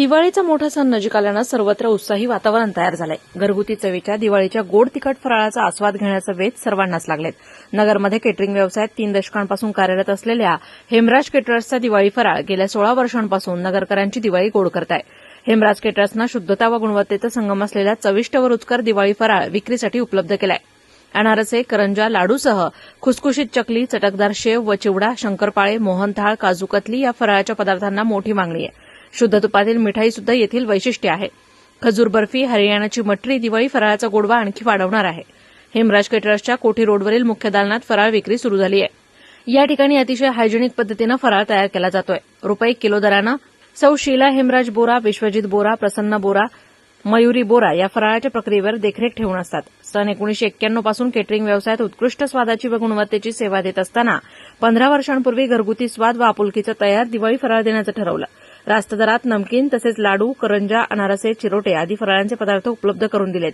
दिवाळीचा मोठा सण नजीक आल्यानं सर्वत्र उत्साही वातावरण तयार झालंय. घरगुती चवीच्या दिवाळीच्या गोड तिखट फराळाचा आस्वाद घेण्याचा वेध सर्वांनाच लागलेत. नगरमध्ये केटरिंग व्यवसायात तीन दशकांपासून कार्यरत असलेल्या हेमराज केटरर्सचा दिवाळी फराळ गेल्या सोळा वर्षांपासून नगरकरांची दिवाळी गोड करत आहे हेमराज केटरर्सनं शुद्धता व गुणवत्तेचा संगम असलेला चविष्ट व रुचकर दिवाळी फराळ विक्रीसाठी उपलब्ध केलाय. अनारसे करंजा लाडूसह खुसखुशीत चकली चटकदार शेव व चिवडा शंकरपाळे मोहनथाळ काजू कतली या फराळाच्या पदार्थांना मोठी मागणी आहे. शुद्ध तुपातील मिठाई सुद्धा येथील वैशिष्ट्य आहे. खजूर बर्फी हरियाणाची मटरी दिवाळी फराळाचा गोडवा आणखी वाढवणार आहे. हेमराज केटरर्सच्या कोठी रोडवरील मुख्य दालनात फराळ विक्री सुरू झाली आहे या ठिकाणी अतिशय हायजेनिक पद्धतीनं फराळ तयार केला जातोय. रुपये किलो दरानं सौ शीला हेमराज बोरा विश्वजित बोरा प्रसन्न बोरा मयुरी बोरा या फराळाच्या प्रक्रियेवर देखरेख ठेवून असतात. सन एकोणीशे एक्क्याण्णवपासून केटरिंग व्यवसायात उत्कृष्ट स्वादाची व गुणवत्तेची सेवा देत असताना पंधरा वर्षांपूर्वी घरगुती स्वाद व आपुलकीचं तयार दिवाळी फराळ देण्याचं ठरवलं. रास्त दरात नमकीन तसेच लाडू करंजा अनारसे चिरोटे आदी फराळांचे पदार्थ उपलब्ध करून दिलेत.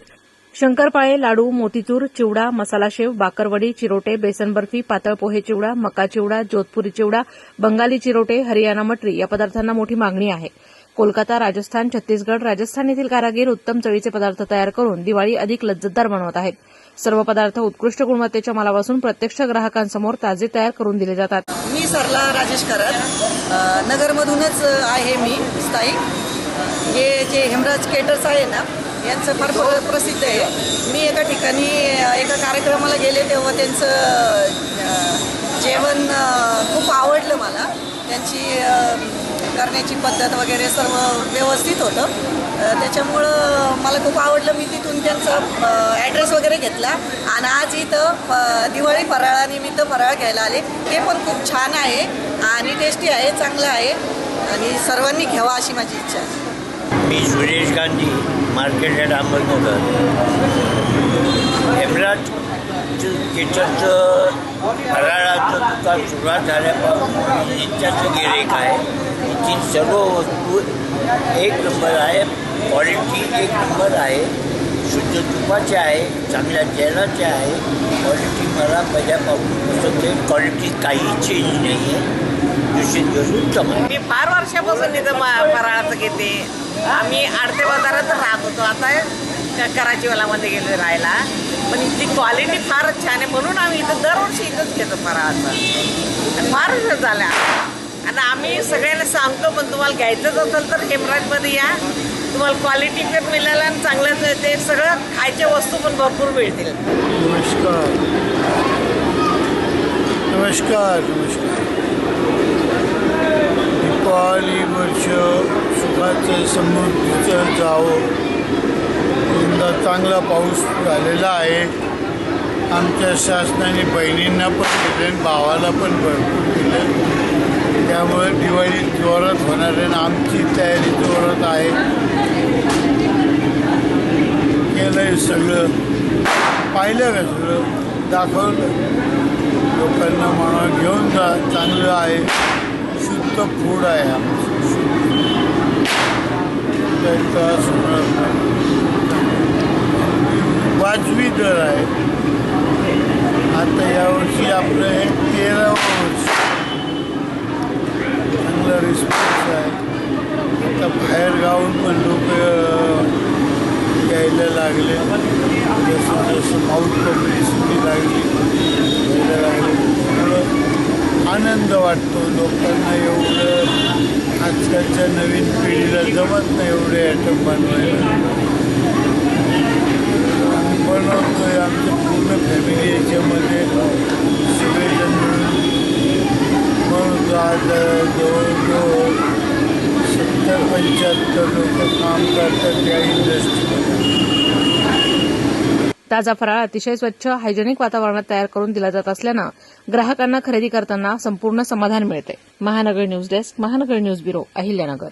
शंकरपाळे लाडू मोतीचूर चिवडा मसाला शेव बाकरवडी चिरोटे बेसन बर्फी पातळ पोहे चिवडा मका चिवडा जोधपुरी चिवडा बंगाली चिरोटे हरियाणा मटरी या पदार्थांना मोठी मागणी आहे. कोलकाता राजस्थान छत्तीसगड राजस्थान येथील कारागीर उत्तम चवीचे पदार्थ तयार करून दिवाळी अधिक लज्जतदार बनवत आहेत. सर्व पदार्थ उत्कृष्ट गुणवत्तेच्या मालापासून प्रत्यक्ष ग्राहकांसमोर ताजे तयार करून दिले जातात. मी सरला राजेश करत. नगरमधूनच आहे मी स्थायिक. हे जे हेमराज केटर्स आहे ना यांचं फार प्र प्रसिद्ध आहे. मी एका ठिकाणी एका कार्यक्रमाला गेले तेव्हा त्यांचं जेवण खूप आवडलं मला. त्यांची करण्याची पद्धत वगैरे सर्व व्यवस्थित होतं. त्याच्यामुळं मला खूप आवडलं. मी तिथून त्यांचा ॲड्रेस वगैरे घेतला. आणि आज इथं अ, दिवाळी फराळानिमित्त फराळ घ्यायला आले. ते पण खूप छान आहे आणि टेस्टी आहे चांगलं आहे. आणि सर्वांनी घ्यावा अशी माझी इच्छा आहे. मी सुरेश गांधी मार्केट यार्ड अहमदनगर. हेमराज किचनचं फराळाचं दुकान सुरुवात झाल्यापासून त्यांचं गिरेक आहे. इथली सर्व वस्तू एक नंबर आहे क्वालिटी एक नंबर आहे. शुद्ध तुपाचे आहे चांगल्या तेलाचे आहे. क्वालिटी मला पहिल्यापासून पसंत आहे क्वालिटी काही चेंज नाही आहे दुसरी दिवस मी फार वर्षापासून इथं मा- फराळाचं घेते. आम्ही आडते बाजारात राहत होतो. आता क- कराचीवालामध्ये गेलो राहायला. पण इथली क्वालिटी फारच छान आहे. म्हणून आम्ही इथं दरवर्षी इथंच घेतो फराळाचं आणि फारच झाल्या आणि आम्ही सगळ्यांना सांगतो पण तुम्हाला घ्यायचंच असेल तर हेमराजमध्ये या. तुम्हाला क्वालिटी पण मिळेल आणि चांगलं ते सगळं खायच्या वस्तू पण भरपूर मिळतील. नमस्कार. नमस्कार नमस्कार. दीपावली वर्ष सुखाचं समृद्धीचं जावं. चांगला पाऊस झालेला आहे. आमच्या शासनाने बहिणींना पण दिले भावाला पण भरपूर दिलं. त्यामुळे दिवाळी जोरात होणार आहे आणि आमची तयारी जोरात आहे. केलं आहे सगळं. पाहिलं का सगळं? दाखवलं. लोकांना म्हणा घेऊन जा. चांगलं आहे. शुद्ध फूड आहे आमचं शुद्ध. काही त्रास होणार नाही वाजवी दर आहे आता आपलं हे तेरावं वर्ष चांगला रिस्पॉन्स आहे आता बाहेर गावून पण लोक यायला लागले जसं जसं माउथ पब्लिसिटी लागली यायला लागले आनंद वाटतो लोकांना एवढं आजकालच्या नवीन पिढीला जमत नाही एवढे ॲटम बनवायला बनवतोय आमच्या पूर्ण फॅमिली याच्यामध्ये सगळेजण मिळून बनवतो आज जवळजवळ सत्तर पंच्याहत्तर लोक काम करतात त्या इंडस्ट्रीमध्ये ताजा फराळ अतिशय स्वच्छ हायजेनिक वातावरणात तयार करून दिला जात असल्यानं ग्राहकांना खरेदी करताना संपूर्ण समाधान मिळते. Mahanagar news desk Mahanagar news bureau Ahilyanagar.